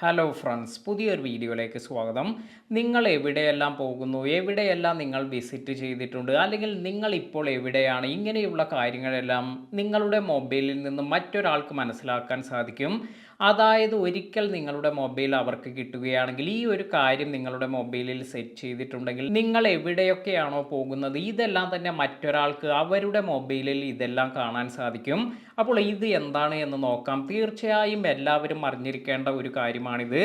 Hello friends പുതിയൊരു വീഡിയോയിലേക്ക് സ്വാഗതം. നിങ്ങൾ എവിടെയെല്ലാം പോകുന്നു? എവിടെയെല്ലാം നിങ്ങൾ വിസിറ്റ് ചെയ്തിട്ടുണ്ട്? അല്ലെങ്കിൽ നിങ്ങൾ ഇപ്പോൾ എവിടെയാണ്? ഇങ്ങനെയുള്ള കാര്യങ്ങളെല്ലാം നിങ്ങളുടെ മൊബൈലിൽ നിന്ന് മറ്റൊരാൾക്ക് മനസ്സിലാക്കാൻ സാധിക്കും. അതായത് ഒരിക്കൽ നിങ്ങളുടെ മൊബൈൽ അവർക്ക് കിട്ടുകയാണെങ്കിൽ ഈ ഒരു കാര്യം നിങ്ങളുടെ മൊബൈലിൽ സെറ്റ് ചെയ്തിട്ടുണ്ടെങ്കിൽ നിങ്ങൾ എവിടെയൊക്കെയാണോ പോകുന്നത്? ഇതെല്ലാം തന്നെ മറ്റൊരാൾക്ക് അവരുടെ മൊബൈലിൽ ഇതെല്ലാം കാണാൻ സാധിക്കും. അപ്പോൾ ഇത് എന്താണ് എന്ന് നോക്കാം. തീർച്ചയായും എല്ലാവരും അറിഞ്ഞിരിക്കേണ്ട ഒരു കാര്യമാണിത്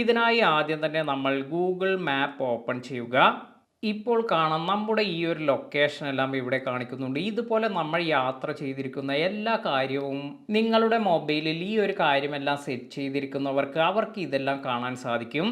ഇതിനായി ആദ്യം തന്നെ നമ്മൾ ഗൂഗിൾ മാപ്പ് ഓപ്പൺ ചെയ്യുക. ഇപ്പോൾ കാണാം നമ്മുടെ ഈ ഒരു ലൊക്കേഷൻ എല്ലാം ഇവിടെ കാണിക്കുന്നുണ്ട്. ഇതുപോലെ നമ്മൾ യാത്ര ചെയ്തിരിക്കുന്ന എല്ലാ കാര്യവും നിങ്ങളുടെ മൊബൈലിൽ ഈ ഒരു കാര്യമെല്ലാം സെറ്റ് ചെയ്തിരിക്കുന്നവർക്ക് അവർക്ക് ഇതെല്ലാം കാണാൻ സാധിക്കും.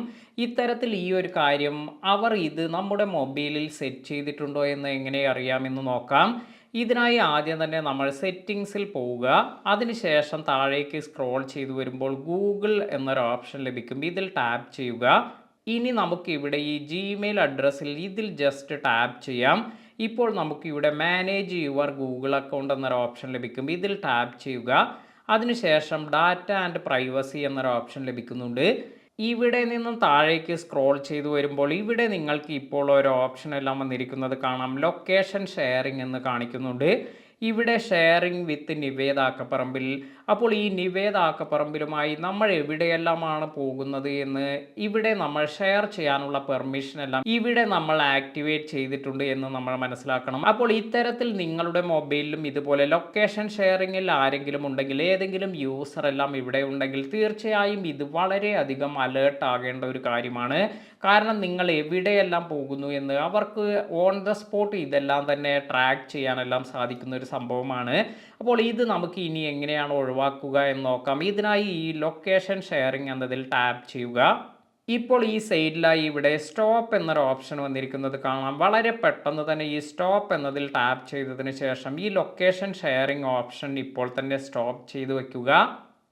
ഇത്തരത്തിൽ ഈ ഒരു കാര്യം അവർ ഇത് നമ്മുടെ മൊബൈലിൽ സെറ്റ് ചെയ്തിട്ടുണ്ടോ എന്ന് എങ്ങനെ അറിയാമെന്ന് നോക്കാം. ഇതിനായി ആദ്യം തന്നെ നമ്മൾ സെറ്റിങ്സിൽ പോവുക. അതിനുശേഷം താഴേക്ക് സ്ക്രോൾ ചെയ്തു വരുമ്പോൾ ഗൂഗിൾ എന്നൊരു ഓപ്ഷൻ ലഭിക്കും. ഇതിൽ ടാപ്പ് ചെയ്യുക. ഇനി നമുക്ക് ഇവിടെ ഈ ജിമെയിൽ അഡ്രസ്സിൽ ഇതിൽ ജസ്റ്റ് ടാപ്പ് ചെയ്യാം. ഇപ്പോൾ നമുക്ക് ഇവിടെ മാനേജ് യുവർ ഗൂഗിൾ അക്കൗണ്ട് എന്നൊരു ഓപ്ഷൻ ലഭിക്കും. ഇതിൽ ടാപ്പ് ചെയ്യുക. അതിനുശേഷം ഡാറ്റ ആൻഡ് പ്രൈവസി എന്നൊരു ഓപ്ഷൻ ലഭിക്കുന്നുണ്ട്. ഇവിടെ നിന്നും താഴേക്ക് സ്ക്രോൾ ചെയ്തു വരുമ്പോൾ ഇവിടെ നിങ്ങൾക്ക് ഇപ്പോൾ ഒരു ഓപ്ഷൻ എല്ലാം വന്നിരിക്കുന്നത് കാണാം. ലൊക്കേഷൻ ഷെയറിംഗ് എന്ന് കാണിക്കുന്നുണ്ട്. ഇവിടെ ഷെയറിംഗ് വിത്ത് നിവേദ ആക്കപ്പറമ്പിൽ അപ്പോൾ ഈ നിവേദാക്കപ്പറമ്പിലുമായി നമ്മൾ എവിടെയെല്ലാമാണ് പോകുന്നത് എന്ന് ഇവിടെ നമ്മൾ ഷെയർ ചെയ്യാനുള്ള പെർമിഷൻ എല്ലാം ഇവിടെ നമ്മൾ ആക്ടിവേറ്റ് ചെയ്തിട്ടുണ്ട് എന്ന് നമ്മൾ മനസ്സിലാക്കണം. അപ്പോൾ ഇത്തരത്തിൽ നിങ്ങളുടെ മൊബൈലിലും ഇതുപോലെ ലൊക്കേഷൻ ഷെയറിങ്ങിൽ ആരെങ്കിലും ഉണ്ടെങ്കിൽ ഏതെങ്കിലും യൂസർ എല്ലാം ഇവിടെ ഉണ്ടെങ്കിൽ തീർച്ചയായും ഇത് വളരെയധികം അലേർട്ട് ആകേണ്ട ഒരു കാര്യമാണ്. കാരണം നിങ്ങൾ എവിടെയെല്ലാം പോകുന്നു എന്ന് അവർക്ക് ഓൺ ദ സ്പോട്ട് ഇതെല്ലാം തന്നെ ട്രാക്ക് ചെയ്യാനെല്ലാം സാധിക്കുന്ന ഒരു സംഭവമാണ്. അപ്പോൾ ഇത് നമുക്ക് ഇനി എങ്ങനെയാണ് ഒഴിവാക്കുക എന്ന് നോക്കാം. ഇതിനായി ഈ ലൊക്കേഷൻ ഷെയറിംഗ് എന്നതിൽ ടാപ്പ് ചെയ്യുക. ഇപ്പോൾ ഈ സൈഡിലായി ഇവിടെ സ്റ്റോപ്പ് എന്നൊരു ഓപ്ഷൻ വന്നിരിക്കുന്നത് കാണാം. വളരെ പെട്ടെന്ന് തന്നെ ഈ സ്റ്റോപ്പ് എന്നതിൽ ടാപ്പ് ചെയ്തതിന് ശേഷം ഈ ലൊക്കേഷൻ ഷെയറിംഗ് ഓപ്ഷൻ ഇപ്പോൾ തന്നെ സ്റ്റോപ്പ് ചെയ്ത് വയ്ക്കുക.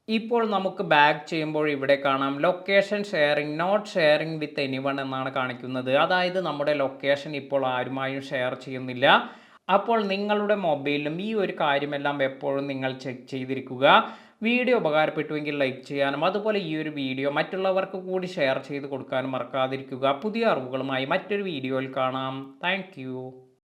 ഇപ്പോൾ നമുക്ക് ബാക്ക് ചെയ്യുമ്പോൾ ഇവിടെ കാണാം. Location sharing not sharing with anyone എന്നാണ് കാണിക്കുന്നത്. അതായത് നമ്മുടെ ലൊക്കേഷൻ ഇപ്പോൾ ആരുമായും ഷെയർ ചെയ്യുന്നില്ല. അപ്പോൾ നിങ്ങളുടെ മൊബൈലിലും ഈ ഒരു കാര്യമെല്ലാം എപ്പോഴും നിങ്ങൾ ചെക്ക് ചെയ്തിരിക്കുക. വീഡിയോ ഉപകാരപ്പെട്ടുവെങ്കിൽ ലൈക്ക് ചെയ്യാനും അതുപോലെ ഈ ഒരു വീഡിയോ മറ്റുള്ളവർക്ക് കൂടി ഷെയർ ചെയ്ത് കൊടുക്കാനും മറക്കാതിരിക്കുക. പുതിയ അറിവുകളുമായി മറ്റൊരു വീഡിയോയിൽ കാണാം. താങ്ക്